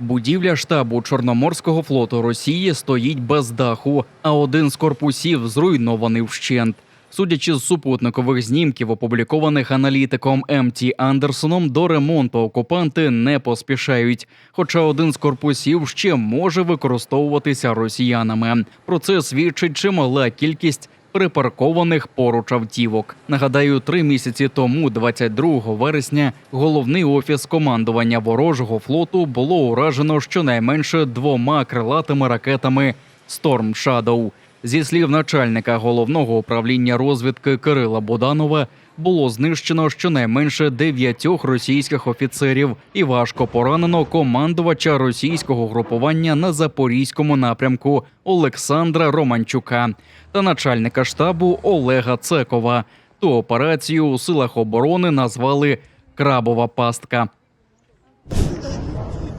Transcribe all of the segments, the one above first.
Будівля штабу Чорноморського флоту Росії стоїть без даху, а один з корпусів зруйнований вщент. Судячи з супутникових знімків, опублікованих аналітиком МТ Андерсоном, до ремонту окупанти не поспішають. Хоча один з корпусів ще може використовуватися росіянами. Про це свідчить чимала кількість припаркованих поруч автівок. Нагадаю, три місяці тому, 22 вересня, головний офіс командування ворожого флоту було уражено щонайменше двома крилатими ракетами Storm Shadow. Зі слів начальника головного управління розвідки Кирила Буданова, було знищено щонайменше дев'ятьох російських офіцерів і важко поранено командувача російського групування на запорізькому напрямку Олександра Романчука та начальника штабу Олега Цекова. Ту операцію у силах оборони назвали Крабова пастка.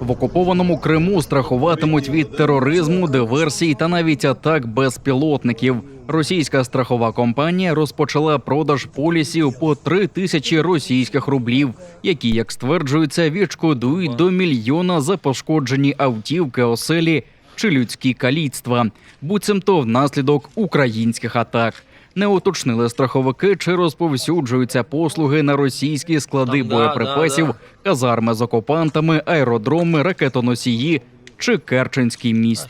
В окупованому Криму страхуватимуть від тероризму, диверсій та навіть атак безпілотників. Російська страхова компанія розпочала продаж полісів по три тисячі російських рублів, які, як стверджується, відшкодують до мільйона за пошкоджені автівки, оселі чи людські каліцтва, буцімто внаслідок українських атак. Не уточнили страховики, чи розповсюджуються послуги на російські склади Там, да, боєприпасів, да, казарми з окупантами, аеродроми, ракетоносії чи Керченський міст.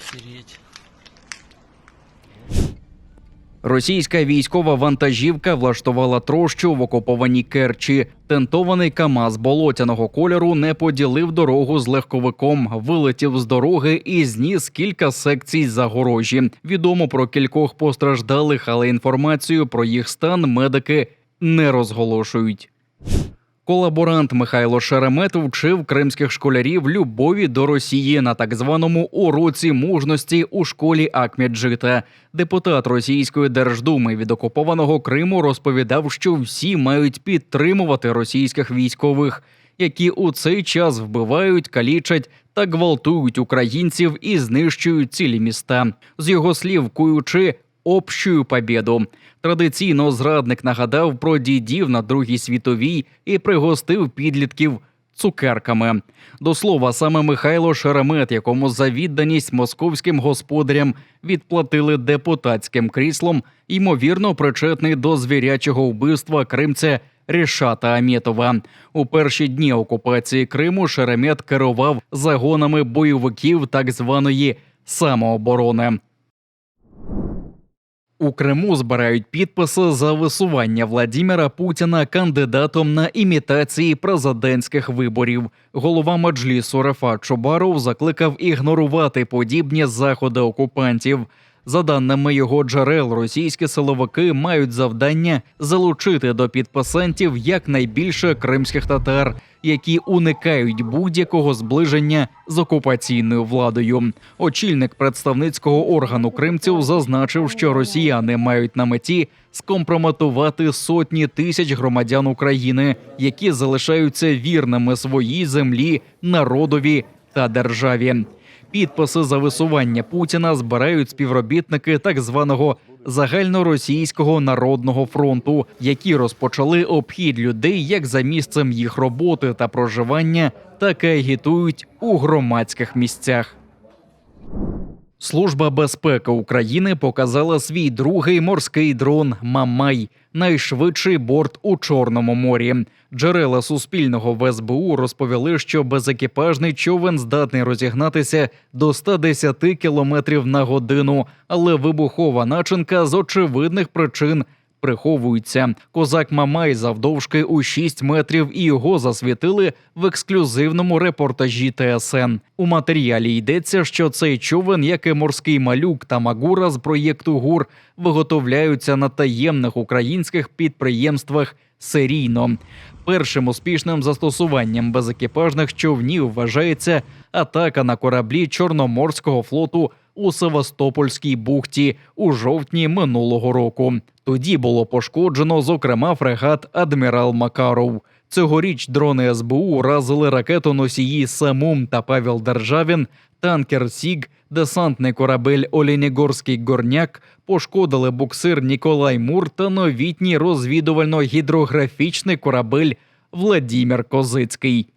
Російська військова вантажівка влаштувала трощу в окупованій Керчі. Тентований КАМАЗ болотяного кольору не поділив дорогу з легковиком, вилетів з дороги і зніс кілька секцій загорожі. Відомо про кількох постраждалих, але інформацію про їх стан медики не розголошують. Колаборант Михайло Шеремет вчив кримських школярів любові до Росії на так званому уроці мужності у школі Акмеджита. Депутат Російської держдуми від окупованого Криму розповідав, що всі мають підтримувати російських військових, які у цей час вбивають, калічать та гвалтують українців і знищують цілі міста. З його слів, куючи общую побєду. Традиційно зрадник нагадав про дідів на Другій світовій і пригостив підлітків цукерками. До слова, саме Михайло Шеремет, якому за відданість московським господарям відплатили депутатським кріслом, ймовірно, причетний до звірячого вбивства кримця Рішата Амєтова. У перші дні окупації Криму Шеремет керував загонами бойовиків так званої самооборони. У Криму збирають підписи за висування Владіміра Путіна кандидатом на імітації президентських виборів. Голова Меджлісу Рефат Чубаров закликав ігнорувати подібні заходи окупантів. За даними його джерел, російські силовики мають завдання залучити до підписантів якнайбільше кримських татар, які уникають будь-якого зближення з окупаційною владою. Очільник представницького органу кримців зазначив, що росіяни мають на меті скомпрометувати сотні тисяч громадян України, які залишаються вірними своїй землі, народові та державі. Підписи за висування Путіна збирають співробітники так званого загальноросійського народного фронту, які розпочали обхід людей як за місцем їх роботи та проживання, так і агітують у громадських місцях. Служба безпеки України показала свій другий морський дрон Мамай, найшвидший борт у Чорному морі. Джерела Суспільного в СБУ розповіли, що безекіпажний човен здатний розігнатися до 110 км на годину, але вибухова начинка з очевидних причин приховується. Козак Мамай завдовжки у 6 метрів і його засвітили в ексклюзивному репортажі ТСН. У матеріалі йдеться, що цей човен, як і морський малюк та магура з проєкту ГУР, виготовляються на таємних українських підприємствах серійно. Першим успішним застосуванням безекіпажних човнів вважається атака на кораблі Чорноморського флоту у Севастопольській бухті у жовтні минулого року. Тоді було пошкоджено, зокрема, фрегат Адмірал Макаров. Цьогоріч дрони СБУ уразили ракетоносії Самум та Павел Державін, танкер Сіг, десантний корабель Олінігорський горняк, пошкодили буксир Ніколай Мур та новітній розвідувально-гідрографічний корабель Владімір Козицький.